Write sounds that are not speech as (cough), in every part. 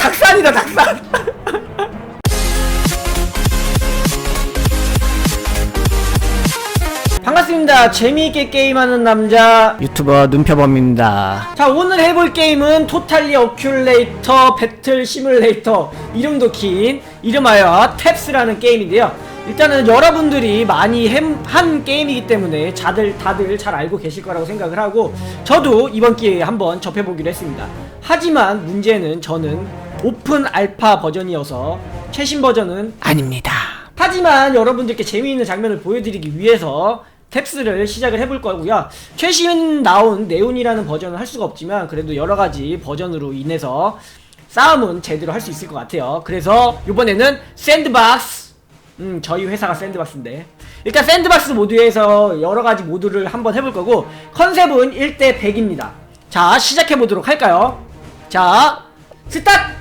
닭산이다 닭산 반갑습니다. 재미있게 게임하는 남자. 유튜버 눈표범입니다. 자 오늘 해볼 게임은 토탈리 어큘레이터 배틀 시뮬레이터 이름도 긴 이름하여 탭스라는 게임인데요. 일단은 여러분들이 많이 햄- 한 게임이기 때문에 다들 다들 잘 알고 계실 거라고 생각을 하고 저도 이번 기회에 한번 접해보기로 했습니다. 하지만 문제는 저는 오픈 알파 버전이어서 최신 버전은 아닙니다 하지만 여러분들께 재미있는 장면을 보여드리기 위해서 탭스를 시작을 해볼 거고요. 최신 나온 네온이라는 버전은 할 수가 없지만 그래도 여러 가지 버전으로 인해서 싸움은 제대로 할 수 있을 것 같아요. 그래서 이번에는 샌드박스 음 저희 회사가 샌드박스인데 일단 샌드박스 모드에서 여러 가지 모드를 한번 해볼 거고 컨셉은 1대 100입니다. 자 시작해 보도록 할까요? 자 스타트!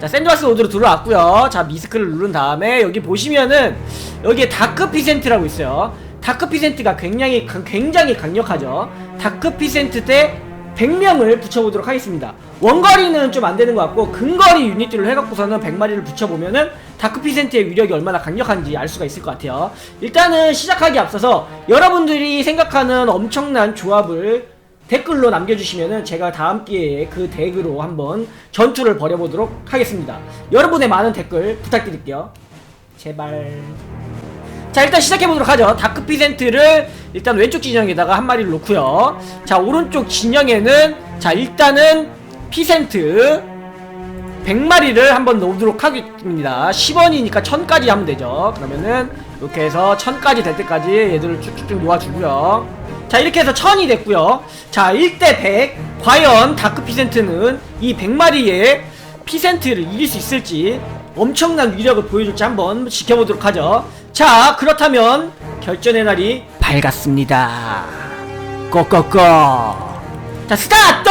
자 샌드박스 모드로 들어왔고요. 자 미스크를 누른 다음에 여기 보시면은 여기에 다크 피센트라고 있어요. 다크 피센트가 굉장히 강- 굉장히 강력하죠. 다크 피센트 대 100명을 붙여보도록 하겠습니다. 원거리는 좀 안 되는 것 같고 근거리 유닛들을 해갖고서는 100마리를 붙여보면은 다크 피센트의 위력이 얼마나 강력한지 알 수가 있을 것 같아요. 일단은 시작하기 앞서서 여러분들이 생각하는 엄청난 조합을 댓글로 남겨주시면은 제가 다음 기회에 그 덱으로 한번 전투를 벌여보도록 하겠습니다. 여러분의 많은 댓글 부탁드릴게요. 제발. 자 일단 시작해보도록 하죠. 다크 피센트를 일단 왼쪽 진영에다가 한 마리를 놓고요. 자 오른쪽 진영에는 자 일단은 피센트 100마리를 한번 놓도록 하겠습니다. 10원이니까 1000까지 하면 되죠. 그러면은 이렇게 해서 1000까지 될 때까지 얘들을 쭉쭉쭉 놓아주고요. 자 이렇게 해서 1000이 됐고요. 자 1대 100 과연 다크 피센트는 이 100마리의 피센트를 이길 수 있을지 엄청난 위력을 보여줄지 한번 지켜보도록 하죠. 자 그렇다면 결전의 날이 밝았습니다. 고고고 자 스타트!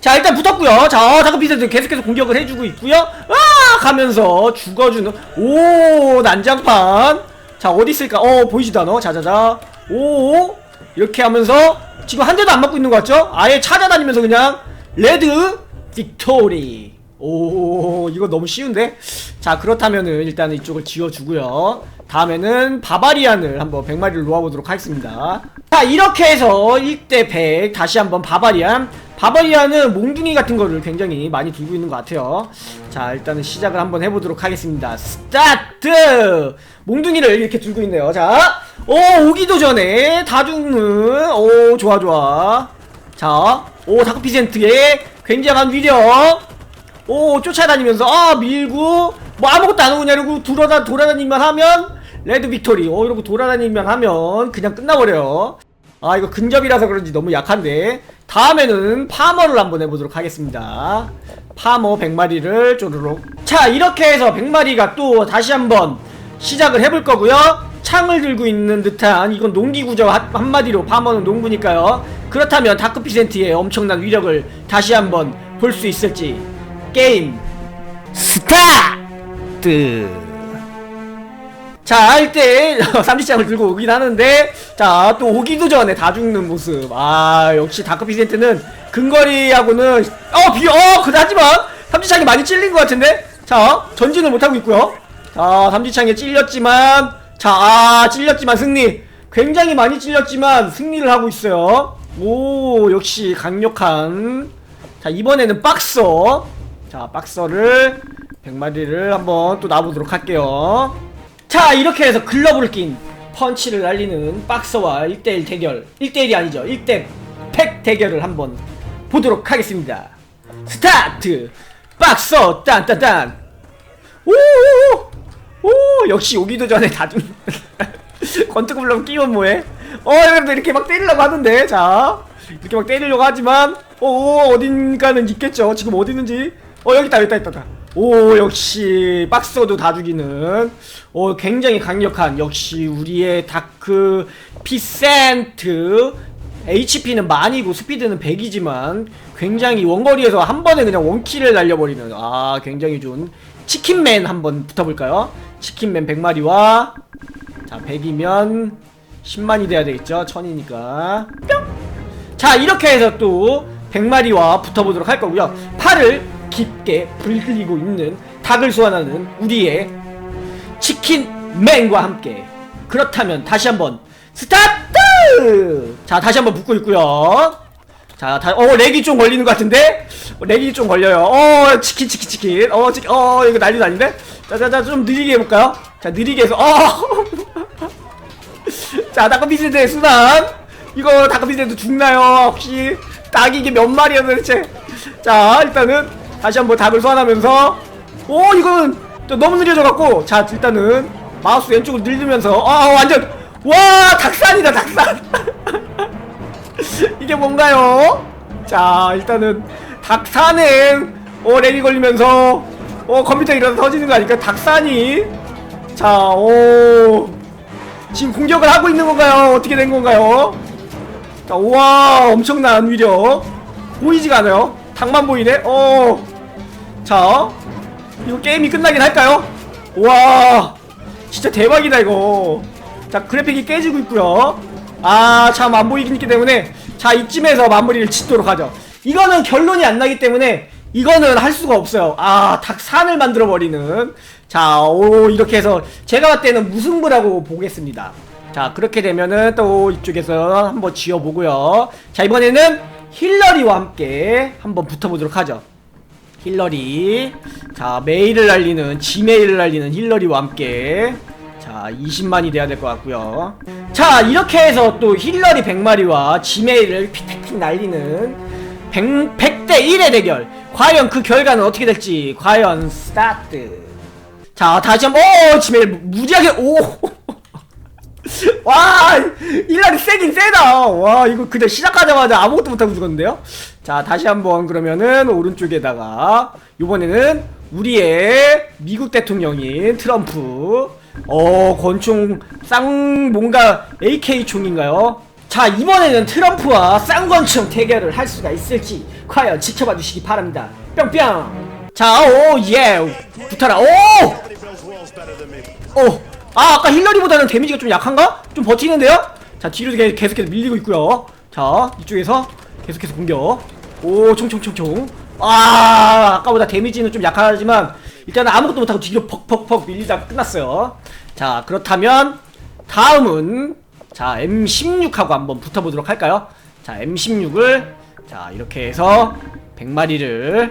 자 일단 붙었고요 자 다크 피센트 계속해서 공격을 해주고 있고요 아 가면서 죽어주는 오 난장판 자 어디 있을까 어 보이지도 않아 자자자 오? 이렇게 하면서 지금 한 대도 안 맞고 있는 것 같죠? 아예 찾아다니면서 그냥 레드 빅토리. 오 이거 너무 쉬운데? 자 그렇다면은 일단은 이쪽을 지워주고요. 다음에는 바바리안을 한번 100마리를 놓아보도록 하겠습니다. 자 이렇게 해서 1대 100 다시 한번 바바리안 바바리안은 몽둥이 같은 거를 굉장히 많이 들고 있는 것 같아요. 자 일단은 시작을 한번 해보도록 하겠습니다. 스타트! 몽둥이를 이렇게 들고 있네요. 자 오 오기도 전에 다 죽는 오 좋아 좋아. 자오 다크피센트의 굉장한 위력. 오 쫓아다니면서 아 밀고 뭐 아무것도 안 그냥 이러고 돌아다 돌아다니기만 하면 레드 빅토리. 어 이러고 돌아다니기만 하면 그냥 끝나버려요. 아 이거 근접이라서 그런지 너무 약한데 다음에는 파머를 한번 해보도록 하겠습니다. 파머 100마리를 쪼르륵. 자 이렇게 해서 100마리가 또 다시 한번 시작을 해볼 거고요. 창을 들고 있는 듯한 이건 농기구죠 한- 한마디로 파머는 농구니까요. 그렇다면 다크피센트의 엄청난 위력을 다시 한번 볼 수 있을지. 게임 스타트 자, 할때 (laughs) 삼지장을 들고 오긴 하는데 자, 또 오기도 전에 다 죽는 모습. 아, 역시 다크피센트는 근거리하고는 어, 비 어, 그하지만 삼지창이 많이 찔린 것 같은데. 자, 전진을 못 하고 있고요. 자, 삼지창에 찔렸지만 자, 아, 찔렸지만 승리. 굉장히 많이 찔렸지만 승리를 하고 있어요. 오, 역시 강력한 자, 이번에는 박서. 자, 박서를 100마리를 한번 또 놔보도록 할게요. 자 이렇게 해서 글러브를 낀 펀치를 날리는 박서와 1대1 대결. 1대1이 아니죠. 1대 100 대결을 한번 보도록 하겠습니다. 스타트! 박서 딴딴딴. 오오 역시 오기도 전에 다중 권투 글러브 끼면 뭐해? 어 여러분들 이렇게 막 때리려고 하는데. 자 이렇게 막 때리려고 하지만 오 어딘가는 있겠죠. 지금 어디 있는지. 어 여기 있다 여기 있다 여기 있다 오 역시 박서도 다 죽이는. 오 굉장히 강력한 역시 우리의 다크 피센트. HP는 만이고 스피드는 100이지만 굉장히 원거리에서 한 번에 그냥 원킬을 날려버리는. 아 굉장히 좋은 치킨맨 한번 붙어볼까요? 치킨맨 100마리와 자 100이면 10만이 돼야 되겠죠? 1000이니까. 뿅! 자 이렇게 해서 또 100마리와 붙어보도록 할 거고요. 팔을 깊게 붉히고 있는 닭을 소환하는 우리의 치킨맨과 함께 그렇다면 다시 한번 스타트! 자 다시 한번 붙고 있고요 자, 다, 어, 렉이 좀 걸리는 것 같은데? 어, 렉이 좀 걸려요. 어, 치킨, 치킨, 치킨. 어, 치킨, 어, 이거 난리도 아닌데? 자, 자, 자, 좀 느리게 해볼까요? 자, 느리게 해서, 어! (laughs) 자, 다크피스의 수단. 이거 다크피스도 죽나요? 혹시? 닭이 이게 몇 마리야 도대체? 자, 일단은, 다시 한번 닭을 소환하면서, 오, 또 너무 느려져갖고, 자, 일단은, 마우스 왼쪽으로 늘리면서, 아, 완전, 와, 닭산이다, 닭산! (laughs) 이게 뭔가요? 자 일단은 닭산은 어 렉이 걸리면서 어 컴퓨터 이러다 터지는 거 아닐까 닭산이. 자오. 지금 공격을 하고 있는 건가요? 어떻게 된 건가요? 자 우와 엄청난 위력. 보이지가 않아요. 닭만 보이네? 어 자 이거 게임이 끝나긴 할까요? 우와 진짜 대박이다 이거. 자 그래픽이 깨지고 있고요. 아 참 안 보이기 때문에 자 이쯤에서 마무리를 짓도록 하죠. 이거는 결론이 안 나기 때문에 이거는 할 수가 없어요. 아 닭 산을 만들어 버리는. 자 오 이렇게 해서 제가 봤을 때는 무승부라고 보겠습니다. 자 그렇게 되면은 또 이쪽에서 한번 지어 보고요. 자 이번에는 힐러리와 함께 한번 붙어 보도록 하죠 힐러리. 자 메일을 날리는 지메일을 날리는 힐러리와 함께. 자 20만이 돼야 될 것 같고요. 자 이렇게 해서 또 힐러리 100마리와 지메일을 픽픽픽 날리는 100, 100대 1의 대결. 과연 그 결과는 어떻게 될지 과연 스타트. 자 다시 한번 오 지메일 무지하게 오 와 힐러리 세긴 세다. 와 이거 그냥 시작하자마자 아무것도 못하고 죽었는데요? 자 다시 한번 그러면은 오른쪽에다가 이번에는 우리의 미국 대통령인 트럼프. 어 권총 쌍 뭔가 AK 총인가요? 자 이번에는 트럼프와 쌍권총 대결을 할 수가 있을지 과연 지켜봐 주시기 바랍니다. 뿅뿅. 자오예. 붙어라. 오! 오! 아 아까 힐러리보다는 데미지가 좀 약한가? 좀 버티는데요? 자 뒤로 계- 계속해서 밀리고 있고요 자 이쪽에서 계속해서 공격 오 총총총총 아 아까보다 데미지는 좀 약하지만 일단은 아무것도 못하고 뒤로 퍽퍽퍽 밀리다가 끝났어요 자 그렇다면 다음은 자 M16하고 한번 붙어보도록 할까요? 자 M16을 자 이렇게 해서 100마리를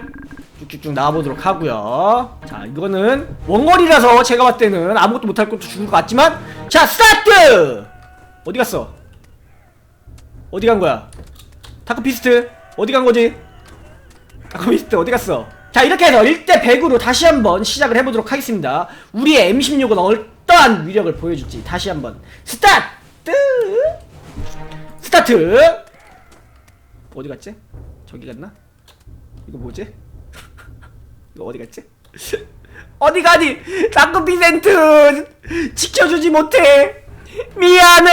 쭉쭉쭉 나와보도록 하고요 자 이거는 원거리라서 제가 봤을 때는 아무것도 못할 것도 죽을 것 같지만 자 스타트! 어디 갔어? 어디 간 거야? 다크피스트 어디 간 거지? 다크피스트 어디 갔어? 자 이렇게 해서 1대 100으로 다시 한번 시작을 해보도록 하겠습니다 우리의 M16은 어떠한 위력을 보여줄지 다시 한번 스타트! 스타트! 어디 갔지? 저기 갔나? 이거 뭐지? 이거 어디 갔지? (laughs) 어디 가니? 다크 비센트! 지켜주지 못해! 미안해!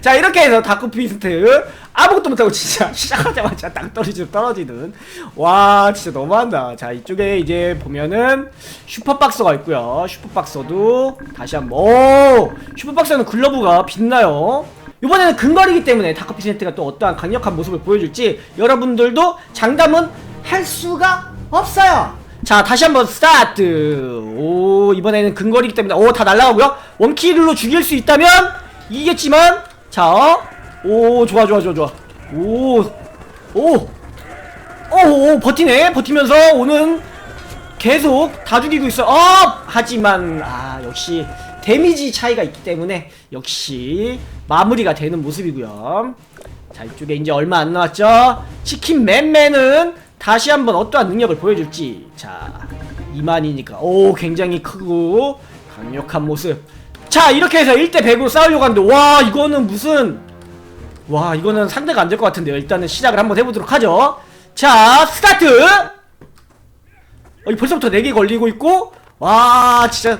(laughs) 자 이렇게 해서 다크 피스트 아무것도 못하고 진짜 (laughs) 시작하자마자 땅 떨어지듯 떨어지는. 와 진짜 너무한다. 자 이쪽에 이제 보면은 슈퍼박서가 있고요. 슈퍼박서도 다시 한번. 오! 슈퍼박서는 글러브가 빛나요 이번에는 근거리기 때문에 다크피센트가 또 어떠한 강력한 모습을 보여줄지 여러분들도 장담은 할 수가 없어요. 자 다시 한번 스타트. 오 이번에는 근거리기 때문에 오 다 날라가고요. 원킬로 죽일 수 있다면 이기겠지만 자오 좋아 좋아 좋아 좋아. 오오. 오, 오, 버티네. 버티면서 오는 계속 다 죽이고 있어. 어 하지만 아 역시 데미지 차이가 있기 때문에 역시 마무리가 되는 모습이고요. 자 이쪽에 이제 얼마 안 남았죠? 치킨 맨맨은 다시 한번 어떠한 능력을 보여줄지. 자 이만이니까. 오 굉장히 크고 강력한 모습. 자 이렇게 해서 1대 100으로 싸우려고 하는데 와 이거는 무슨 와 이거는 상대가 안 될 것 같은데요. 일단은 시작을 한번 해보도록 하죠. 자 스타트! 어, 이 벌써부터 4개 걸리고 있고 와 진짜.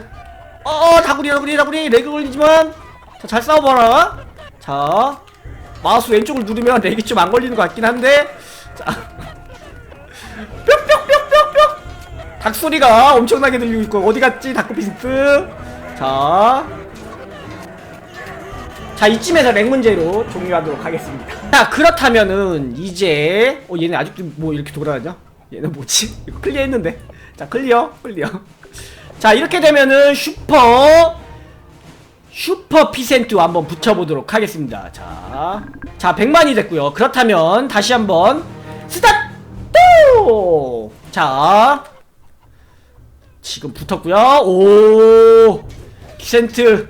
어 다구리 다구리 다구리. 레그 걸리지만 자, 잘 싸워봐라. 자 마우스 왼쪽을 누르면 렉이 좀안 걸리는 것 같긴 한데. 자 (laughs) 뿅뿅뿅뿅뿅. 닭 소리가 엄청나게 들리고 있고 어디 갔지 다크피스트? 자 자 이쯤에서 렉 문제로 종료하도록 하겠습니다. 자 그렇다면은 이제 어 얘네 아직도 뭐 이렇게 돌아다녀? 얘는 뭐지? (laughs) 이거 클리어 했는데. 자 클리어 클리어. 자 이렇게 되면은 슈퍼 슈퍼 피센트 한번 붙여보도록 하겠습니다. 자, 자 100만이 됐고요. 그렇다면 다시 한번 스타트! 자 지금 붙었고요. 오 피센트.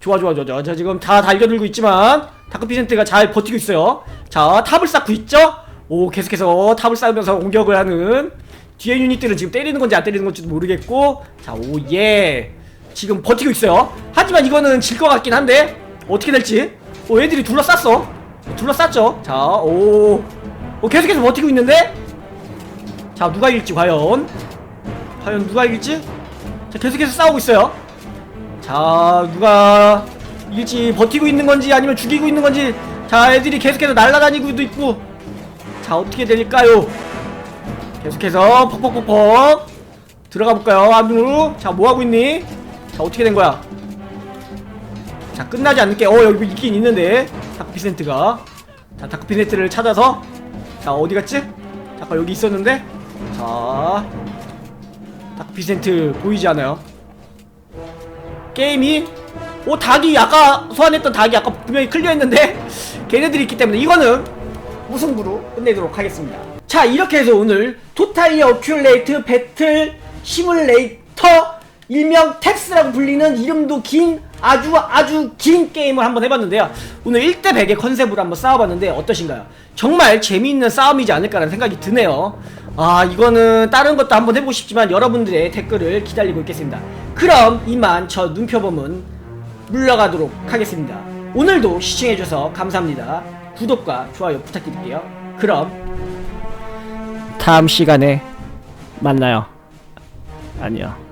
좋아 좋아 좋아 좋아. 자 지금 다 달겨들고 있지만 다크 피센트가 잘 버티고 있어요. 자 탑을 쌓고 있죠? 오 계속해서 탑을 쌓으면서 공격을 하는 뒤에 유닛들은 지금 때리는 건지 안 때리는 건지도 모르겠고. 자 오 예 지금 버티고 있어요. 하지만 이거는 질 것 같긴 한데 어떻게 될지? 오 애들이 둘러쌌어. 둘러쌌죠. 자오. 오, 계속해서 버티고 있는데? 자 누가 이길지 과연? 과연 누가 이길지? 자 계속해서 싸우고 있어요. 자 누가 이길지 버티고 있는 건지 아니면 죽이고 있는 건지? 자 애들이 계속해서 날아다니고도 있고. 자 어떻게 될까요? 계속해서 퍽퍽퍽퍽 들어가 볼까요? 안으로? 자 뭐하고 있니 자 어떻게 된 거야? 자 끝나지 않을게. 어 여기 있긴 있는데. 다크피센트가. 자 다크피센트를 찾아서. 자 어디 갔지? 잠깐 여기 있었는데. 자 다크피센트 보이지 않아요. 게임이 오 닭이 아까 소환했던 닭이 아까 분명히 클리어했는데 걔네들이 있기 때문에 이거는 무승부로 끝내도록 하겠습니다. 자 이렇게 해서 오늘 토탈리 어큐레이트 배틀 시뮬레이터 일명 텍스라고 불리는 이름도 긴 아주 아주 긴 게임을 한번 해봤는데요. 오늘 1대 100의 컨셉으로 한번 싸워봤는데 어떠신가요? 정말 재미있는 싸움이지 않을까라는 생각이 드네요. 아 이거는 다른 것도 한번 해보고 싶지만 여러분들의 댓글을 기다리고 있겠습니다. 그럼 이만 저 눈표범은 물러가도록 하겠습니다. 오늘도 시청해주셔서 감사합니다. 구독과 좋아요 부탁드릴게요. 그럼 다음 시간에 만나요. 안녕